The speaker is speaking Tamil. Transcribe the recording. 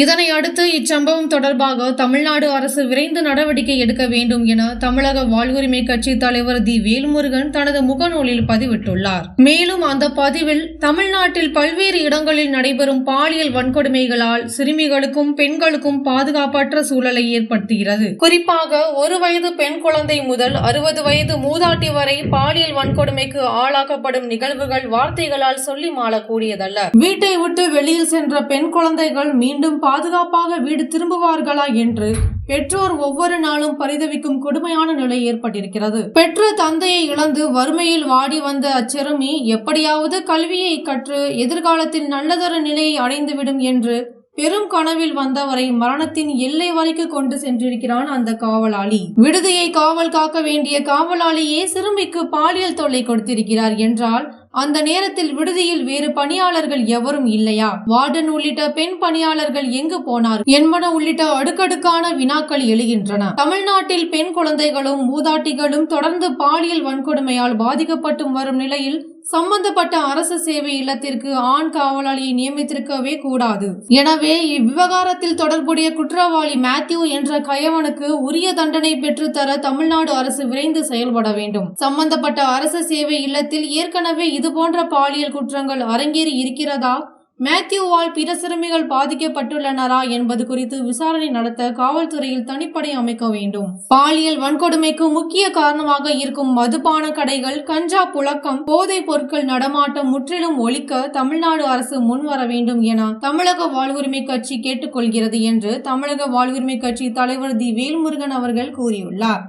இதனை அடுத்து இச்சம்பவம் தொடர்பாக தமிழ்நாடு அரசு விரைந்து நடவடிக்கை எடுக்க வேண்டும் என தமிழக வாழ்வுரிமை கட்சி தலைவர் தி. வேல்முருகன் தனது முகநூலில் பதிவிட்டுள்ளார். மேலும் அந்த பதிவில் தமிழ்நாட்டில் பல்வேறு இடங்களில் நடைபெறும் பாலியல் வன்கொடுமைகளால் சிறுமிகளுக்கும் பெண்களுக்கும் பாதுகாப்பற்ற சூழலை ஏற்படுத்துகிறது. குறிப்பாக ஒரு வயது பெண் குழந்தை முதல் அறுபது வயது மூதாட்டி வரை பாலியல் வன்கொடுமைக்கு ஆளாக்கப்படும் நிகழ்வுகள் வார்த்தைகளால் சொல்லி மாளக்கூடியதல்ல. வீட்டை விட்டு வெளியில் சென்ற பெண் குழந்தைகள் மீண்டும் பாதுகாப்பாக வீடு திரும்புவார்களா என்று பெற்றோர் ஒவ்வொரு நாளும் பரிதவிக்கும் கொடுமையான நிலை ஏற்பட்டிருக்கிறது. பெற்ற தந்தையை இழந்து வறுமையில் வாடி வந்த அச்சிறுமி எப்படியாவது கல்வியை கற்று எதிர்காலத்தில் நல்லதொரு நிலையை அடைந்துவிடும் என்று பெரும் கனவில் வந்தவரை மரணத்தின் எல்லை வரைக்கும் கொண்டு சென்றிருக்கிறான் அந்த காவலாளி. விடுதியை காவல் காக்க வேண்டிய காவலாளியே சிறுமிக்கு பாலியல் தொல்லை கொடுத்திருக்கிறார் என்றால் அந்த நேரத்தில் விடுதியில் வேறு பணியாளர்கள் எவரும் இல்லையா? வார்டன் உள்ளிட்ட பெண் பணியாளர்கள் எங்கு போனார்? என்பன உள்ளிட்ட அடுக்கடுக்கான வினாக்கள் எழுகின்றன. தமிழ்நாட்டில் பெண் குழந்தைகளும் மூதாட்டிகளும் தொடர்ந்து பாலியல் வன்கொடுமையால் பாதிக்கப்பட்டு வரும் நிலையில் சம்பந்தப்பட்ட அரசு சேவை இல்லத்திற்கு ஆண் காவலாளியை நியமித்திருக்கவே கூடாது. எனவே இவ்விவகாரத்தில் தொடர்புடைய குற்றவாளி மேத்யூ என்ற கயவனுக்கு உரிய தண்டனை பெற்றுத்தர தமிழ்நாடு அரசு விரைந்து செயல்பட வேண்டும். சம்பந்தப்பட்ட அரசு சேவை இல்லத்தில் ஏற்கனவே இதுபோன்ற பாலியல் குற்றங்கள் அரங்கேறி இருக்கிறதா? மேத்யூவால் பிற சிறுமிகள் பாதிக்கப்பட்டுள்ளனரா என்பது குறித்து விசாரணை நடத்த காவல்துறையில் தனிப்படை அமைக்க வேண்டும். பாலியல் வன்கொடுமைக்கு முக்கிய காரணமாக இருக்கும் மதுபான கடைகள் கஞ்சா புழக்கம் போதைப் பொருட்கள் நடமாட்டம் முற்றிலும் ஒழிக்க தமிழ்நாடு அரசு முன்வர வேண்டும் என தமிழக வாழ்வுரிமை கட்சி கேட்டுக்கொள்கிறது என்று தமிழக வாழ்வுரிமை கட்சி தலைவர் தி. வேல்முருகன் அவர்கள் கூறியுள்ளார்.